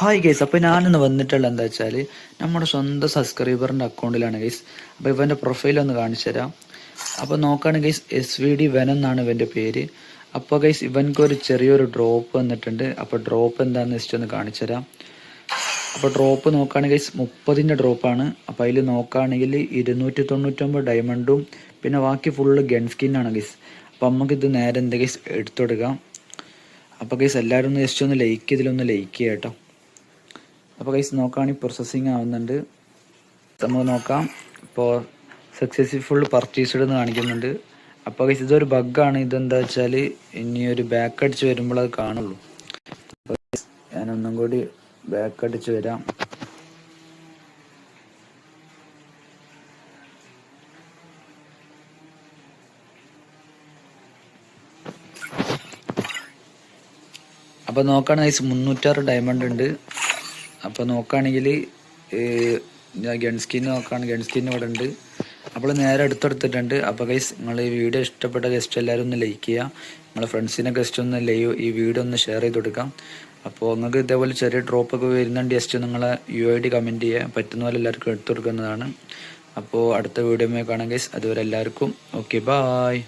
Hi guys അപ്പോൾ ഞാനിന്ന് വന്നിട്ടുള്ള എന്താ വെച്ചാൽ നമ്മുടെ സ്വന്തം സബ്സ്ക്രൈബറിന്റെ അക്കൗണ്ടിലാണ് ഗൈസ് അപ്പോൾ ഇവന്റെ പ്രൊഫൈൽ ഒന്ന് കാണിച്ചു തരാം. അപ്പോൾ നോക്കുകയാണ് ഗൈസ് എസ് വി ഡി വനം എന്നാണ് ഇവന്റെ പേര്. അപ്പോൾ ഗൈസ് ഇവൻക്ക് ഒരു ചെറിയൊരു ഡ്രോപ്പ് വന്നിട്ടുണ്ട്. അപ്പോൾ ഡ്രോപ്പ് എന്താണെന്ന് ജസ്റ്റ് ഒന്ന് കാണിച്ചു തരാം. അപ്പോൾ ഡ്രോപ്പ് നോക്കുകയാണെങ്കിൽ ഗൈസ് ഡ്രോപ്പ് ആണ്. അപ്പോൾ അതിൽ നോക്കുകയാണെങ്കിൽ ഇരുന്നൂറ്റി തൊണ്ണൂറ്റൊമ്പത് ഡയമണ്ടും പിന്നെ ബാക്കി ഫുള്ള് ഗൺ സ്കിൻ ആണ് ഗൈസ് അപ്പോൾ നമുക്കിത് നേരെ എന്താ ഗൈസ് എടുത്തെടുക്കാം അപ്പോൾ ഗൈസ് എല്ലാവരും ഒന്ന് ജസ്റ്റ് ഒന്ന് ലൈക്ക് ഇതിലൊന്ന് ലൈക്ക് ചെയ്യാം കേട്ടോ. അപ്പോൾ കൈസ് നോക്കുകയാണെങ്കിൽ പ്രോസസ്സിങ് ആവുന്നുണ്ട്. നമുക്ക് നോക്കാം. ഇപ്പോൾ സക്സസ്ഫുൾ പർച്ചേസ്ഡ് എന്ന് കാണിക്കുന്നുണ്ട്. അപ്പോൾ കൈസ് ഇതൊരു ബഗ്ഗാണ് ഇതെന്താ വെച്ചാൽ ഇനി ഒരു ബാക്ക് അടിച്ച് വരുമ്പോൾ അത് കാണുള്ളൂ. അപ്പോൾ ഞാനൊന്നും കൂടി ബാക്ക് അടിച്ച് വരാം. അപ്പോൾ നോക്കുകയാണെങ്കിൽ ഗൈസ് മുന്നൂറ്റാറ് ഡയമണ്ട് ഉണ്ട്. അപ്പോൾ നോക്കുകയാണെങ്കിൽ ഗൺ സ്കിൻ നോക്കുകയാണെങ്കിൽ ഗൺ സ്കിൻ ഇവിടെ ഉണ്ട്. അപ്പോൾ നേരെ അടുത്തെടുത്തിട്ടുണ്ട്. അപ്പോൾ ഗൈസ് നിങ്ങൾ ഈ വീഡിയോ ഇഷ്ടപ്പെട്ട ഗസ്റ്റ് എല്ലാവരും ഒന്ന് ലൈക്ക് ചെയ്യുക. നിങ്ങളെ ഫ്രണ്ട്സിനെ ഗസ്റ്റ് ഒന്ന് ലൈവ് ഈ വീഡിയോ ഒന്ന് ഷെയർ ചെയ്ത് കൊടുക്കാം. അപ്പോൾ നിങ്ങൾക്ക് ഇതേപോലെ ചെറിയ ഡ്രോപ്പൊക്കെ വരുന്നുണ്ട് ജസ്റ്റ് നിങ്ങളെ യു ഐ ഡി കമന്റ് ചെയ്യുക പറ്റുന്ന പോലെ എല്ലാവർക്കും എടുത്തു കൊടുക്കുന്നതാണ്. അപ്പോൾ അടുത്ത വീഡിയോ കാണാം ഗൈസ് അതുവരെ എല്ലാവർക്കും ഓക്കെ ബായ്